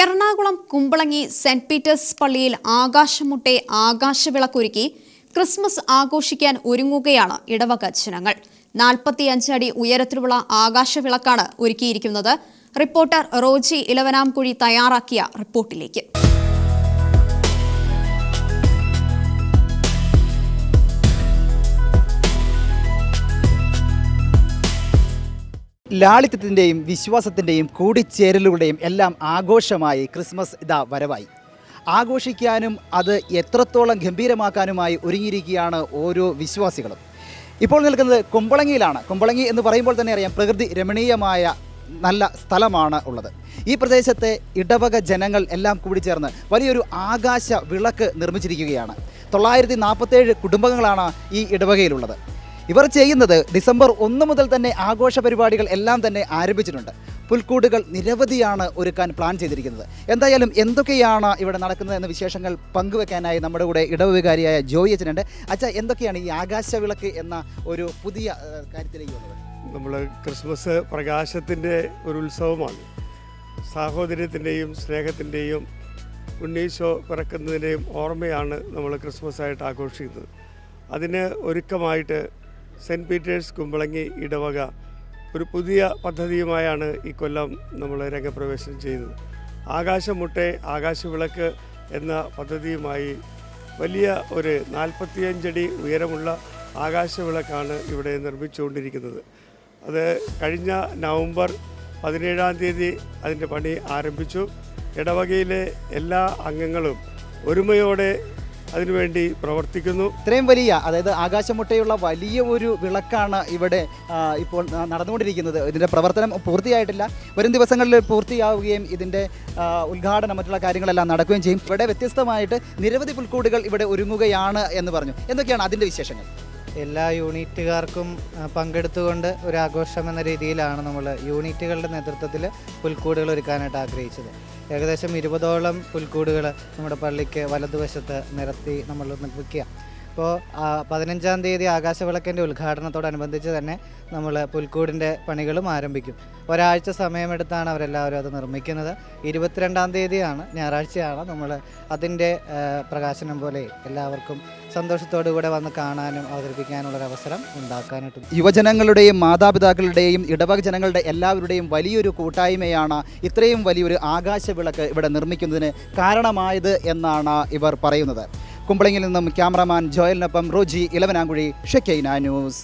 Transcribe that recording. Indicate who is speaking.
Speaker 1: Ernakulam Kumbalangi saint Peter's പള്ളിയിൽ ആകാശമുട്ടെ ആകാശവിളക്കൊരുക്കി Christmas ആഘോഷിക്കാൻ ഒരുങ്ങുകയാണ് ഇടവക ജനങ്ങൾ നാൽപ്പത്തിയഞ്ച് അടി ഉയരത്തിലുള്ള ആകാശവിളക്കാണ് ഒരുക്കിയിരിക്കുന്നത്. റിപ്പോർട്ടർ റോജി ഇലവനാംകുഴി തയ്യാറാക്കിയ റിപ്പോർട്ടിലേക്ക്.
Speaker 2: ലാളിത്യത്തിന്റെയും വിശ്വാസത്തിന്റെയും കൂടിച്ചേരലുകളുടെയും എല്ലാം ആഘോഷമായി ക്രിസ്മസ് ഇതാ വരവായി. ആഘോഷിക്കാനും അത് എത്രത്തോളം ഗംഭീരമാക്കാനുമായി ഒരുങ്ങിയിരിക്കുകയാണ് ഓരോ വിശ്വാസികളും. ഇപ്പോൾ നിൽക്കുന്നത് കുമ്പളങ്ങിയിലാണ്. കുമ്പളങ്ങി എന്ന് പറയുമ്പോൾ തന്നെ അറിയാം പ്രകൃതി രമണീയമായ നല്ല സ്ഥലമാണ് ഉള്ളത്. ഈ പ്രദേശത്തെ ഇടവക ജനങ്ങൾ എല്ലാം കൂടി ചേർന്ന് വലിയൊരു ആകാശ വിളക്ക് നിർമ്മിച്ചിരിക്കുകയാണ്. തൊള്ളായിരത്തി നാൽപ്പത്തേഴ് കുടുംബങ്ങളാണ് ഈ ഇടവകയിലുള്ളത്. ഇവർ ചെയ്യുന്നത് ഡിസംബർ ഒന്ന് മുതൽ തന്നെ ആഘോഷ പരിപാടികൾ എല്ലാം തന്നെ ആരംഭിച്ചിട്ടുണ്ട്. പുൽക്കൂടുകൾ നിരവധിയാണ് ഒരുക്കാൻ പ്ലാൻ ചെയ്തിരിക്കുന്നത്. എന്തായാലും എന്തൊക്കെയാണ് ഇവിടെ നടക്കുന്നത് എന്ന വിശേഷങ്ങൾ പങ്കുവെക്കാനായി നമ്മുടെ കൂടെ ഇടവുകാരിയായ ജോയി അച്ഛനുണ്ട്. അച്ഛ എന്തൊക്കെയാണ് ഈ ആകാശവിളക്ക് എന്ന ഒരു പുതിയ കാര്യത്തിലേക്ക് വന്നത്?
Speaker 3: നമ്മൾ ക്രിസ്മസ് പ്രകാശത്തിന്റെ ഒരു ഉത്സവമാണ്. സാഹോദര്യത്തിന്റെയും സ്നേഹത്തിന്റെയും ഉണ്ണീശോ പിറക്കുന്നതിന്റെയും ഓർമ്മയാണ് നമ്മൾ ക്രിസ്മസ് ആയിട്ട് ആഘോഷിക്കുന്നത്. അതിന് ഒരുക്കമായിട്ട് സെന്റ് പീറ്റേഴ്സ് കുമ്പളങ്ങി ഇടവക ഒരു പുതിയ പദ്ധതിയുമായാണ് ഈ കൊല്ലം നമ്മൾ രംഗപ്രവേശനം ചെയ്യുന്നത് ആകാശമുട്ടെ ആകാശവിളക്ക് എന്ന പദ്ധതിയുമായി വലിയ ഒരു നാൽപ്പത്തിയഞ്ചടി ഉയരമുള്ള ആകാശവിളക്കാണ് ഇവിടെ നിർമ്മിച്ചുകൊണ്ടിരിക്കുന്നത്. അത് കഴിഞ്ഞ നവംബർ പതിനേഴാം തീയതി അതിന്റെ പണി ആരംഭിച്ചു. ഇടവകയിലെ എല്ലാ അംഗങ്ങളും ഒരുമയോടെ അതിനുവേണ്ടി പ്രവർത്തിക്കുന്നു.
Speaker 2: ഇത്രയും വലിയ അതായത് ആകാശമുട്ടയുള്ള വലിയ ഒരു വിളക്കാണ് ഇവിടെ ഇപ്പോൾ നടന്നുകൊണ്ടിരിക്കുന്നത്. ഇതിന്റെ പ്രവർത്തനം പൂർത്തിയായിട്ടില്ല. വരും ദിവസങ്ങളിൽ പൂർത്തിയാവുകയും ഇതിന്റെ ഉദ്ഘാടനം മറ്റുള്ള കാര്യങ്ങളെല്ലാം നടക്കുകയും ചെയ്യും. ഇവിടെ വ്യത്യസ്തമായിട്ട് നിരവധി പുൽക്കൂടുകൾ ഇവിടെ ഒരുങ്ങുകയാണ് എന്ന് പറഞ്ഞു. എന്തൊക്കെയാണ് അതിന്റെ വിശേഷങ്ങൾ?
Speaker 4: എല്ലാ യൂണിറ്റുകാർക്കും പങ്കെടുത്തുകൊണ്ട് ഒരു ആഘോഷം എന്ന രീതിയിലാണ് നമ്മൾ യൂണിറ്റുകളുടെ നേതൃത്വത്തിൽ പുൽക്കൂടുകൾ ഒരുക്കാനായിട്ട് ആഗ്രഹിച്ചത്. ഏകദേശം ഇരുപതോളം പുൽക്കൂടുകൾ നമ്മുടെ പള്ളിക്ക് വലതുവശത്ത് നിരത്തി നമ്മൾ നിർമ്മിക്കുക. അപ്പോൾ പതിനഞ്ചാം തീയതി ആകാശവിളക്കിന്റെ ഉദ്ഘാടനത്തോടനുബന്ധിച്ച് തന്നെ നമ്മൾ പുൽക്കൂടിന്റെ പണികളും ആരംഭിക്കും. ഒരാഴ്ച സമയമെടുത്താണ് അവരെല്ലാവരും അത് നിർമ്മിക്കുന്നത്. ഇരുപത്തിരണ്ടാം തീയതിയാണ് ഞായറാഴ്ചയാണ് നമ്മൾ അതിന്റെ പ്രകാശനം പോലെ എല്ലാവർക്കും സന്തോഷത്തോടുകൂടെ വന്ന് കാണാനും അവതരിപ്പിക്കാനുള്ളൊരു അവസരം ഉണ്ടാക്കാനായിട്ടും.
Speaker 2: യുവജനങ്ങളുടെയും മാതാപിതാക്കളുടെയും ഇടവക ജനങ്ങളുടെ എല്ലാവരുടെയും വലിയൊരു കൂട്ടായ്മയാണ് ഇത്രയും വലിയൊരു ആകാശവിളക്ക് ഇവിടെ നിർമ്മിക്കുന്നതിന് കാരണമായത് എന്നാണ് ഇവർ പറയുന്നത്. കുമ്പളങ്ങിൽ നിന്നും ക്യാമറാമാൻ ജോയലിനൊപ്പം റോജി ഇലവനാങ്കുഴി ഷെക്കൈന ന്യൂസ്.